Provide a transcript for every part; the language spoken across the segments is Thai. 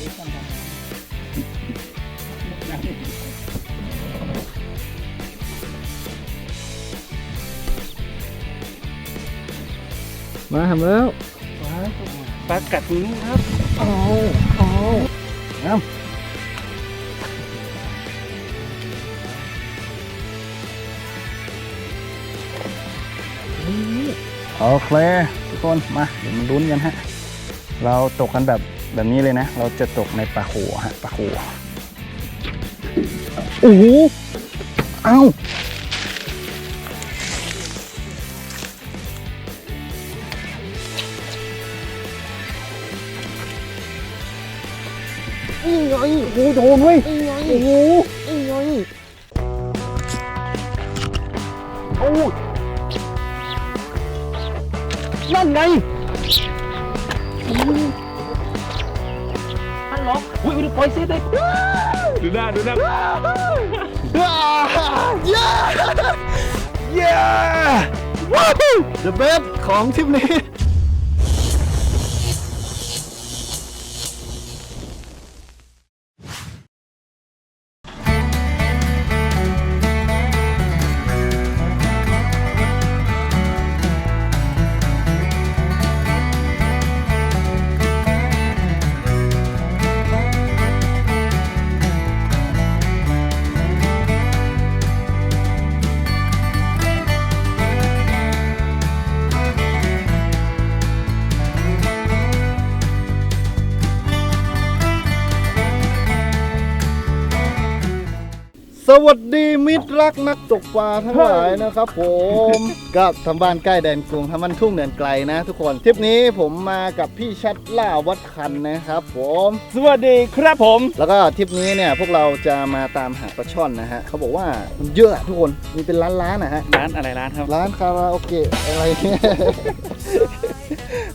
มาทำแล้วปลากัดนิ้วครับโอ้โอ้น้ำโอเคทุกคนมาเดี๋ยวมาลุ้นกันฮะ เราตกกันแบบ แบบนี้เลยนะ เราจะตกในปลาโขฮะปลาโขโอ้โหเอ้านี่ไงโอ้โหโดนเว้ยนี่ไงโอ้โห ว้าว the best ของทริปนี้ สวัสดีมิตรรักนักตกปลาทั้งหลายนะครับผมกับทำบ้านใกล้แดนกรุงทำบ้านทุ่งเนินไกลนะ ทุกคนทริปนี้ผมมากับพี่ชัดล่าวัดคันนะครับผมสวัสดีครับผม แล้วก็ทริปนี้เนี่ยพวกเราจะมาตามหาปลาช่อนนะฮะเขาบอกว่ามันเยอะอะทุกคนมีเป็นล้านๆนะฮะร้านอะไรร้านครับ ร้านคาราโอเกะอะไรเนี่ย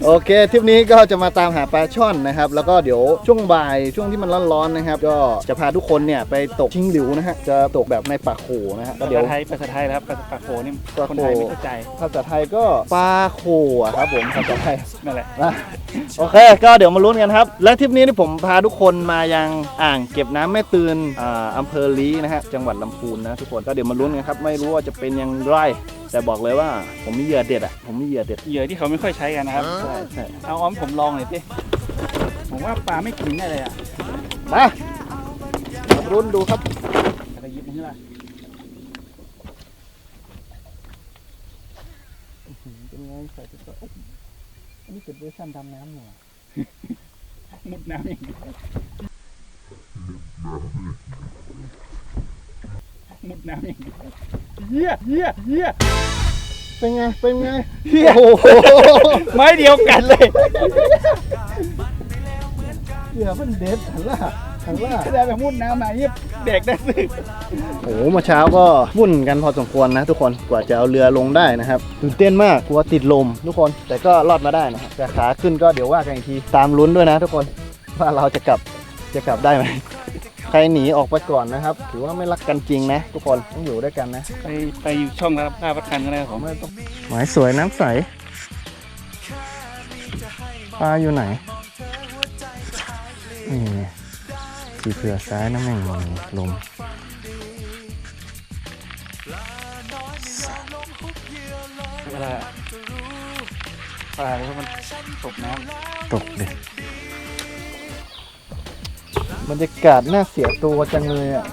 โอเคทริปนี้ก็จะมาตามหาปลาช่อนนะครับ แล้วก็เดี๋ยวช่วงบ่ายช่วงที่มันร้อนๆนะครับ ก็จะพาทุกคนเนี่ยไปตกชิงหลิวนะฮะจะตกแบบในป่าโขนะฮะก็ภาเดี๋ยวษาไทยภาษาไทยนะครับภาษาโขนี่ปลาโข คนไทยไม่เข้าใจภาษาไทยก็ปลาโขอะครับผมภาษาไทย นั่นแหละ นะโอเค ก็เดี๋ยวมาลุ้นกันครับ และทริปนี้ที่ผมพาทุกคนมายังอ่างเก็บน้ำแม่ตืนอ่าอำเภอลีนะฮะ จังหวัดลำพูนนะทุกคน ก็เดี๋ยวมาลุ้นกันครับ ไม่รู้ว่าจะเป็นอยังไร แต่บอกเลยว่าผมมีเหยื่อเด็ดอะ ผมมีเหยื่อเด็ด เหยื่อที่เขาไม่ค่อยใช้กันนะครับ ใช่ใช่เอาอ้อมผมลองหน่อยสิผมว่าปลาไม่กินได้เลยอะ มารุ่นดูครับอะไรยิบมัน ใช่ไหมเป็นไงใส่ไปก่อนอุ๊ยอันนี้เป็นเวอร์ชันดำน้ำหน่อยมุดน้ำอย่างนี้มุดน้ำอย่างนี้เฮียเฮียเฮียเป็นไง เป็นไงเฮียโอ้โหไม้เดียวกันเลยเหยื่อมันเด็ดหันล่า หันล่าได้แบบมุดน้ำมาเยียเด็กได้สิโอ้โหเมื่อเช้าก็วุ่นกันพอสมควรนะทุกคนกว่าจะเอาเรือลงได้นะครับตื่นเต้นมากกลัวติดลมทุกคนแต่ก็รอดมาได้นะครับแต่ขาขึ้นก็เดี๋ยวว่ากันอีกทีตามลุ้นด้วยนะทุกคนว่าเราจะกลับจะกลับได้ไหมใครหนีออกไปก่อนนะครับ ถือว่าไม่รักกันจริงนะ ทุกคนต้องอยู่ด้วยกันนะไปไปอยู่ช่องรับภาพประกันก็ได้ผมหมายสวยน้ำใสปลาอยู่ไหนนี่ สีเผือกซ้ายน้ำแม่งลมเวลาปลาแล้วมันตกน้ตกเลยบรรยากาศน่าเสียตัวจังเลยอะ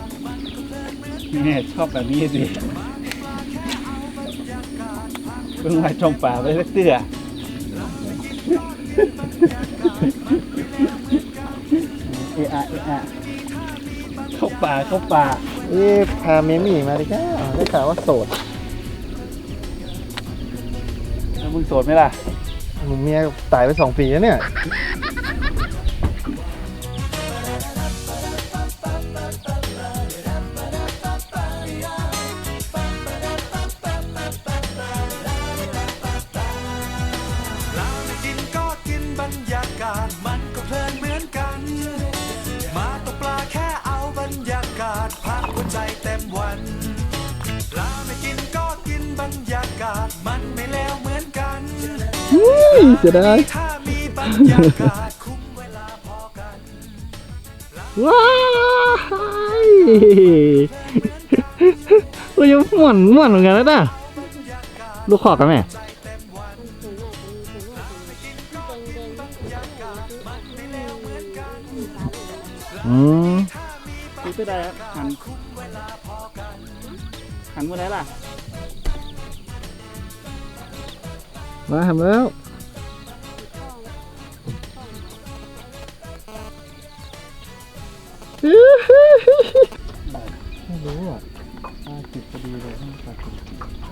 ำเนี่ยชอบแบบนี้สิเพิ่งมาชมป่าไปสักเตื้อเอะอะเอะอะ เข้าป่าเข้าป่าเอ๊ะพาเมมี่มาดิจ้าได้ข่าวว่าโสดแล้วมึงโสดไหมล่ะหนุ่มเมียตายไปสองปีแล้วเนี่ย เสียดายถ้ามีบรรยากาศคุ้มเวลาพอกันว้ายโอ้ยม่วนม่วนเหมือนกันนะน่ะลูกขอกกันไหมอืมตีไปได้ครับหันหันมือไหนล่ะ มาทำแล้ว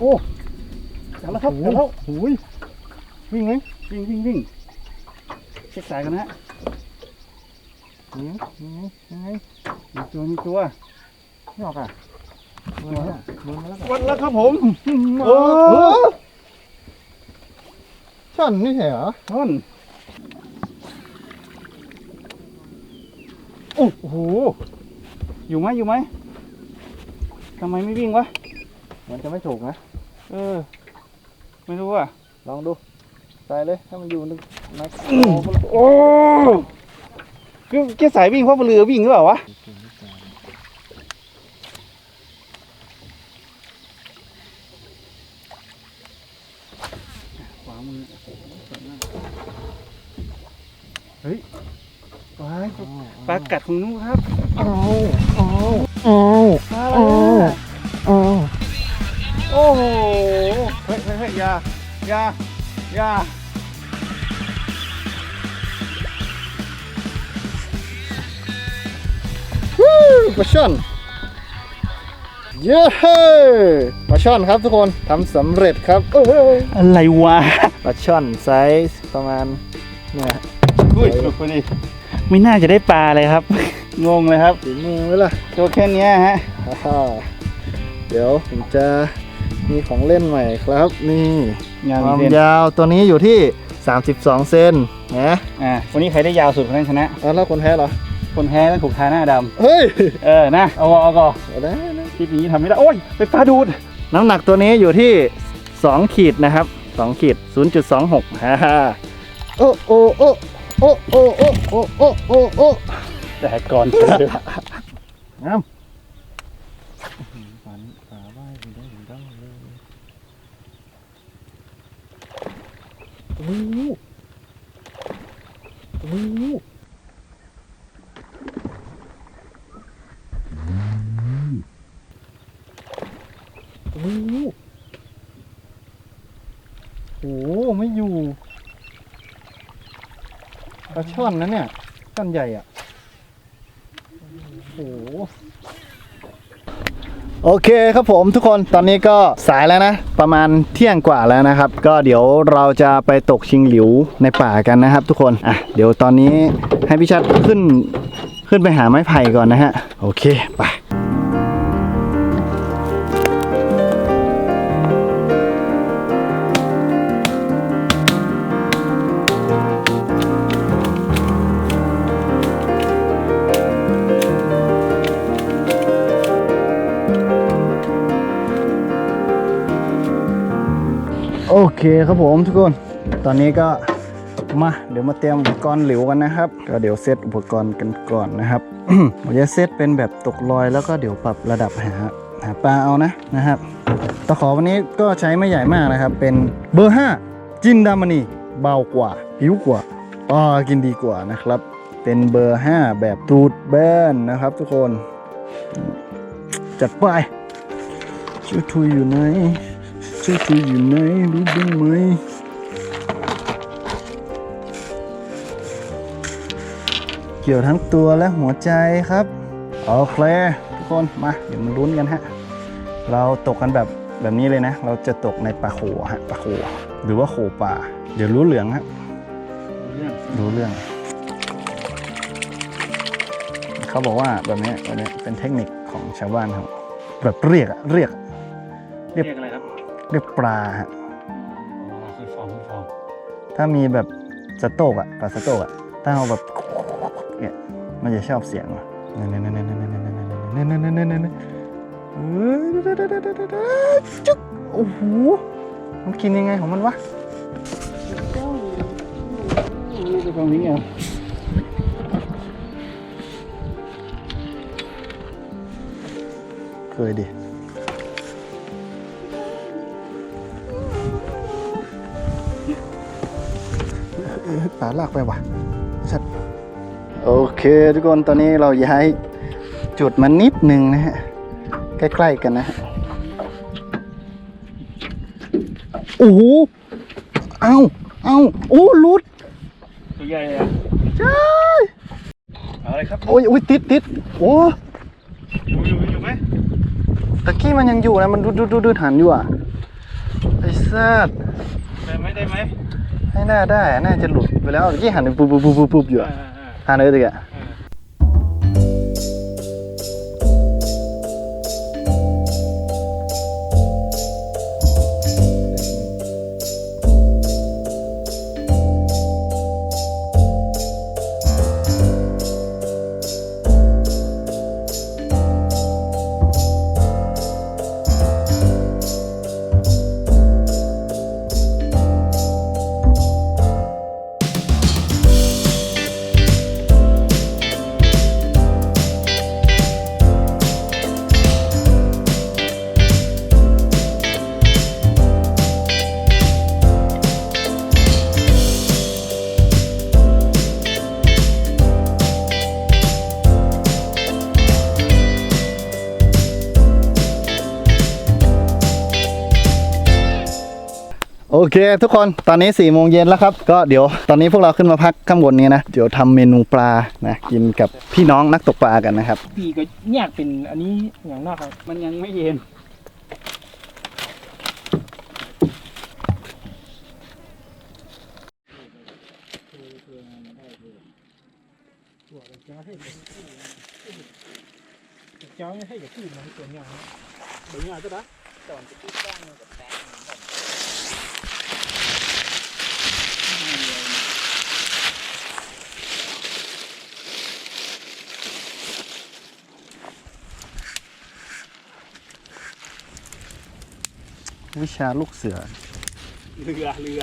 โอ้จับแล้วครับจับแล้วโอ้ยวิ่งไหมวิ่งวิ่งวิ่งเช็คสายกันนะฮะอืมยังไงยังไงมีตัวมีตัวไม่ออกอะมาแล้วมาแล้ววัดแล้วครับผมโอ้ช่อนนี่ใช่เหรอต้นโอ้โหอยู่ไหมอยู่ไหมทำไมไม่วิ่งวะมันจะไม่ถูกนะ เออ ไม่รู้อะ ลองดูใส่เลยถ้ามันอยู่นึงนะโอ้คือแกสายวิ่งเพราะเรือวิ่งหรือเปล่าวะขวามือเฮ้ยปลาปลากัดของนู้นครับเอาเอาเอาปลาเอาอะไรอะเอาโอ้ อยาอยาอยาวู้ปลาช่อนเย้ปลาช่อนครับทุกคนทำสำเร็จครับเอ้ยอะไรวะปลาช่อนไซส์ประมาณเนี่ยอุ้ยสนุกพอดีไม่น่าจะได้ปลาเลยครับ งงเลยครับฝีมือไว้ล่ะตัวแค่เนี้ยฮะฮ่าเดี๋ยวผมจะ มีของเล่นใหม่ครับ นี่ยาวความเส้นยาวตัวนี้อยู่ที่ 32 เซนนะอ่าวันนี้ใครได้ยาวสุดคนนั้นชนะเอาแล้วคนแพ้เหรอ คนแพ้ต้องถูกทาหน้าดเฮ้ยำเออนะเอาก่อนเอาก่อนเอาได้นะคลิปนี้ทำไม่ได้โอ้ยไฟฟ้าดูดน้ำหนักตัวนี้อยู่ที่ 2 ขีดนะครับ 2 ขีด 0.26ฮ่าฮ่าโอ้โอ้โอ้โอ้โอ้โอ้โอ้โอ้โอ้โอ้แต่ก่อนเลย งาม ฝันฝาบ้านได้ถึงได้เลย โอ้โหโอ้โหโอ้โหโอ้โหไม่อยู่ปลาช่อนนะเนี่ยช่อนใหญ่อะ โอ้โห โอเคครับผมทุกคนตอนนี้ก็สายแล้วนะ ประมาณเที่ยงกว่าแล้วนะครับ ก็เดี๋ยวเราจะไปตกชิงหลิวในป่ากันนะครับ ทุกคนอะเดี๋ยวตอนนี้ให้พี่ชัดขึ้นขึ้นไปหาไม้ไผ่ก่อนนะฮะ โอเคไป โอเคครับผมทุกคน ตอนนี้ก็มาเดี๋ยวมาเตรียมอุปกรณ์หลิวกันนะครับ ก็เดี๋ยวเซตอุปกรณ์กันก่อนนะครับผมจะเซตเป็นแบบตกลอยแล้วก็เดี๋ยวปรับระดับหาหาปลาเอานะนะครับตะขอวันนี้ก็ใช้ไม่ใหญ่มากนะครับ เป็นเบอร์ 5 จินดามณีเบากว่าผิวกว่าปลากินดีกว่านะครับ เป็นเบอร์ 5 แบบตูดแบนนะครับทุกคน จัดไปช่วยทุยอยู่ไหน ช่วยคุยอยู่ไหนรู้บ้างไหมเกี่ยวทั้งตัวและหัวใจครับโอเคทุกคนมาเดี๋ยวมาลุ้นกันฮะเราตกกันแบบแบบนี้เลยนะ เราจะตกในปลาโขฮะปลาโขหรือว่าโขป่า เดี๋ยวรู้เหลืองฮะเรื่องรู้เรื่อง เขาบอกว่าแบบนี้แบบนี้เป็นเทคนิคของชาวบ้านครับแบบเรียกอะเรียกเรียกอะไร เรียปลาฮะคือฟองฟองถ้ามีแบบสโตกอะปลาสโตกอะถ้าเอาแบบเนี่ยมันจะชอบเสียงว่ะนั่นนั่นนั่นนั่นนั่นนั่นนั่นนั่นนั่นนั่นจุ๊โอ้โหมันกินยังไงของมันวะตรงนี้อะเคยดิ ป่าลากไปว่ะสัตว์โอเค ทุกคนตอนนี้เราย้ายจุดมานิดนึงนะฮะ ใกล้ ๆ กันนะฮะโอ้โหเอาเอาโอ้ลุดตัวใหญ่อะใช่เอาเลยครับโอ้ยโอ้ยติดติดโอ้อยู่อยู่อยู่ไหมตะกี้มันยังอยู่นะ มันดูดูดูดูหันอยู่อะไอ้สัตว์ได้ไหมได้ไหมให้หน้าได้ น่าจะหลุด ဘယ်လဲကြီးဟန်ပူပူပူပူပူပြောဟန်ရဲတက เลยตะกี้อ่าโอเคทุกคนตอนนี้4ี่โมงเย็นแล้วครับ ก็เดี๋ยวตอนนี้พวกเราขึ้นมาพักข้างบนนี้นะ เดี๋ยวทำเมนูปลานะกินกับพี่น้องนักตกปลากันนะครับ พี่ก็อยากเป็นอันนี้อย่างนอกครับมันยังไม่เย็นเจ้าให้อย่าพูดมันตัวอย่างเดี๋ยวงานจะได้ตอนจะพูดบ้างกับแฟน วิชาลูกเสือ เรือเรือ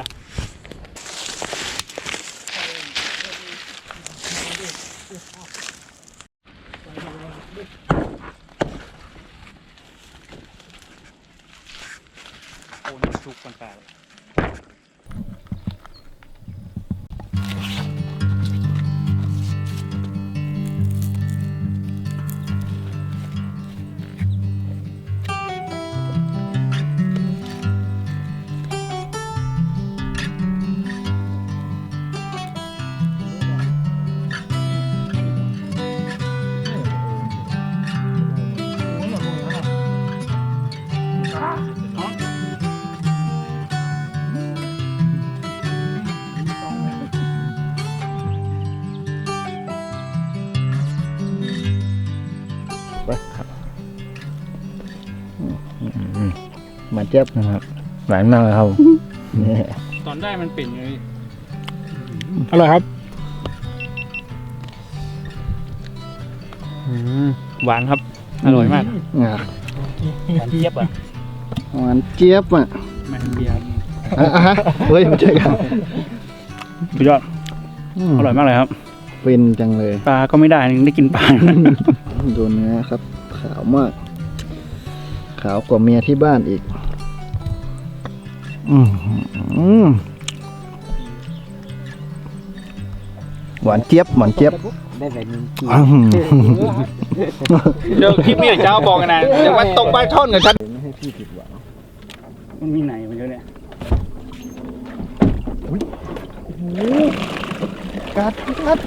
มาเจ็บนะครับหวานมากเลยครับนี่ตอนได้มันเป็นไงอร่อยครับหวานครับอร่อยมากอะมันเจี๊ยบอะหวานเจี๊ยบอะแมนเบียร์อะอะฮะเฮ้ยไม่ใช่กันสุดยอดอร่อยมากเลยครับฟินจังเลยปลาก็ไม่ได้ยังได้กินปลาดูเนื้อครับ ขาวมาก ขาวกว่าเมียที่บ้านอีกอืมอืม หวานเจี๊ยบหวานเจี๊ยบได้แบบนี้อื้อหือเดี๋ยวคลิปนี้เดี๋ยวเจ้าบอกกันนะเดี๋ยวมาตกปลาช่อนกับฉันไม่ให้พี่ผิดหวังมันมีไหนมันเยอะเนี่ยกัดกัด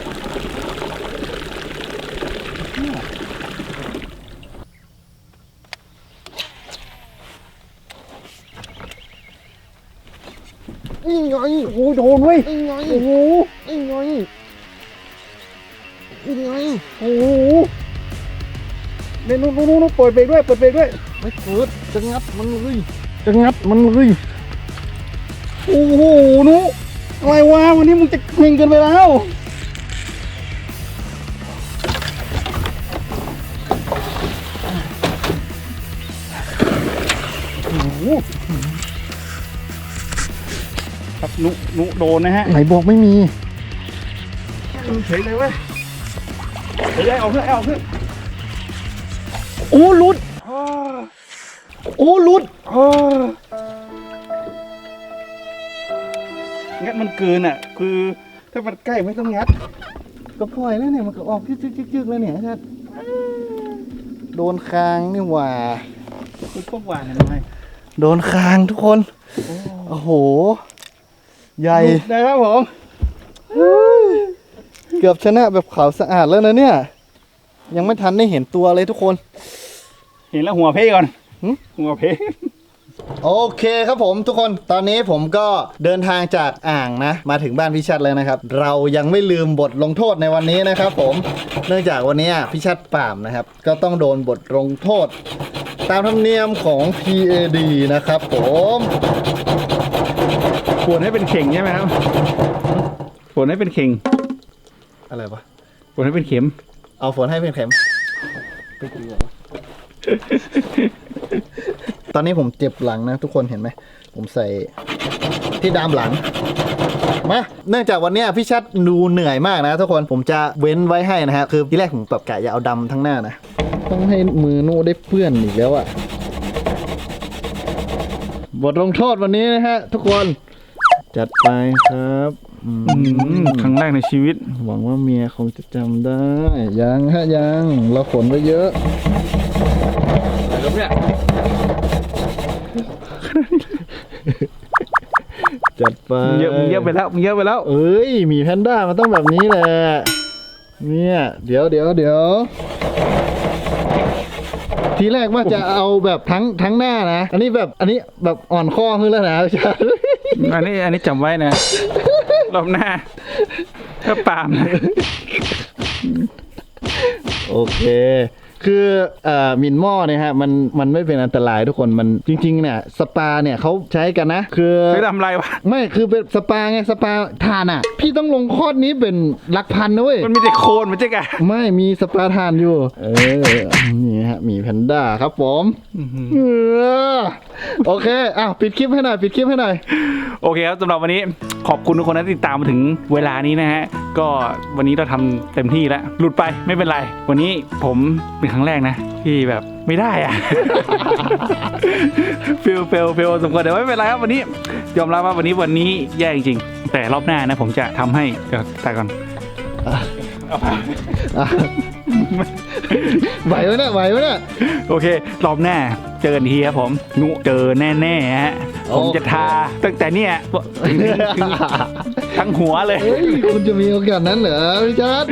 นี่ไงโอ้โหโดนเว้ยนี่ไงโอ้โหนี่ไงนี่ไงโอ้โหเนี่ยนู้นนู้นนู้นเปิดเบรกด้วยเปิดเบรกด้วยไม่เปิดจะงัดมันเลยจะงัดมันเลยโอ้โหนุอะไรวะวันนี้มึงจะเพ่งเกินไปแล้ว นุนุโดนนะฮะ ไหนบอกไม่มีเฉยเลยเว้ยเดี๋ยวได้เอาเพื่อนเอาเพื่อนโอ้หลุดเอาอ้อโอ้หลุดอ้องัดมันเกินอะ คือถ้ามันใกล้ไม่ต้องงัด ก็ปล่อยแล้วเนี่ยมันก็ออกยึกยึกยึกแล้วเนี่ยชัดโดนคางนี่หว่าคือพวกหวานเห็นไหมโดนคางทุกคน โอ้โห ใหญ่นะครับผมเกือบชนะแบบขาวสะอาดแล้วนะเนี่ย ยังไม่ทันได้เห็นตัวเลยทุกคน เห็นแล้วหัวเพ่ก่อนหึหัวเพ่โอเคครับผมทุกคนตอนนี้ผมก็เดินทางจากอ่างนะ มาถึงบ้านพี่ชัดแล้วนะครับ เรายังไม่ลืมบทลงโทษในวันนี้นะครับผมเนื่องจากวันนี้พี่ชัดป่ามนะครับ ก็ต้องโดนบทลงโทษ ตามธรรมเนียมของ PAD นะครับ ผมฝนให้เป็นเข่งใช่ไหมครับฝนให้เป็นเข่งอะไรวะฝนให้เป็นเข็ม เอาฝนให้เป็นเข็มไปเกลือวะตอนนี้ผมเจ็บหลังนะ ทุกคนเห็นไหม ผมใส่ที่ดามหลัง มา เนื่องจากวันเนี้ยพี่ชัดดูเหนื่อยมากนะ ทุกคนผมจะเว้นไว้ให้นะฮะ คือที่แรกผมแบบกะจะเอาดำทั้งหน้านะ ต้องให้มือนูได้เปื้อนอีกแล้วอะบทลงโทษวันนี้นะฮะ ทุกคน จัดไปครับอืมอืมครั้งแรกในชีวิต หวังว่าเมียคงจะจำได้ ยังฮะยัง เราขนไว้เยอะ อะไรครับเนี่ยจัดไปมึงเยอะมึงเยอะไปแล้วมึงเยอะไปแล้ว เอ้ยหมีแพนด้ามันต้องแบบนี้แหละ เนี่ย เดี๋ยวเดี๋ยวเดี๋ยว ทีแรกว่าจะเอาแบบทั้งทั้งหน้านะ อันนี้แบบอันนี้แบบอ่อนข้อขึ้นแล้วนะพี่ชัดอันนี้อันนี้จำไว้นะรอบหน้าถ้าปาล์มนะโอเค คือเอ่อมินหม้อเนี่ยฮะมันมันไม่เป็นอันตรายทุกคนมันจริงๆเนี่ยสปาเนี่ยเขาใช้กันนะ คือไม่ทำอะไรวะ ไม่คือเป็นสปาไงสปาทานอะ พี่ต้องลงคอร์สนี้เป็นหลักพันนะเว้ย มันมีแต่โคลนมันจะกะไม่มีสปาทานอยู่ เออ นี่ ฮะหมีแพนด้าครับผมเออโอเคอ้าวปิดคลิปให้หน่อยปิดคลิปให้หน่อยโอเคครับสำหรับวันนี้ขอบคุณทุกคนที่ติดตามมาถึงเวลานี้นะฮะก็วันนี้เราทำเต็มที่แล้วหลุดไปไม่เป็นไร วันนี้ผมเป็นครั้งแรกนะที่แบบไม่ได้อะฟิลเฟลเฟลสมควรแต่ไม่เป็นไรครับวันนี้ ยอมรับว่าวันนี้วันนี้แย่จริงๆแต่รอบหน้านะผมจะทำให้เดี๋ยวแต่ก่อน อะไหวไหมเนี่ยไหวไหมเนี่ย โอเค รอบหน้าเจอกันทีครับผม นุเจอแน่ๆฮะผมจะทาตั้งแต่เนี่ยถึงถึงทั้งหัวเลย เฮ้ยคุณจะมีโอกาสนั้นเหรอพี่จัด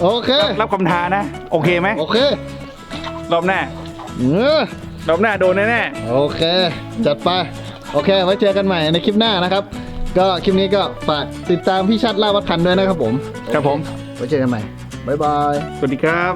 โอเค รับคำท้านะ โอเคไหม โอเครอบหน้า เออรอบหน้าโดนแน่โอเค จัดไป โอเค ไว้เจอกันใหม่ในคลิปหน้านะครับ ก็คลิปนี้ก็ฝากติดตามพี่ชัดล่าวัดคันด้วยนะครับผม ๆครับผม ไว้เจอกันใหม่บ๊ายบาย สวัสดีครับ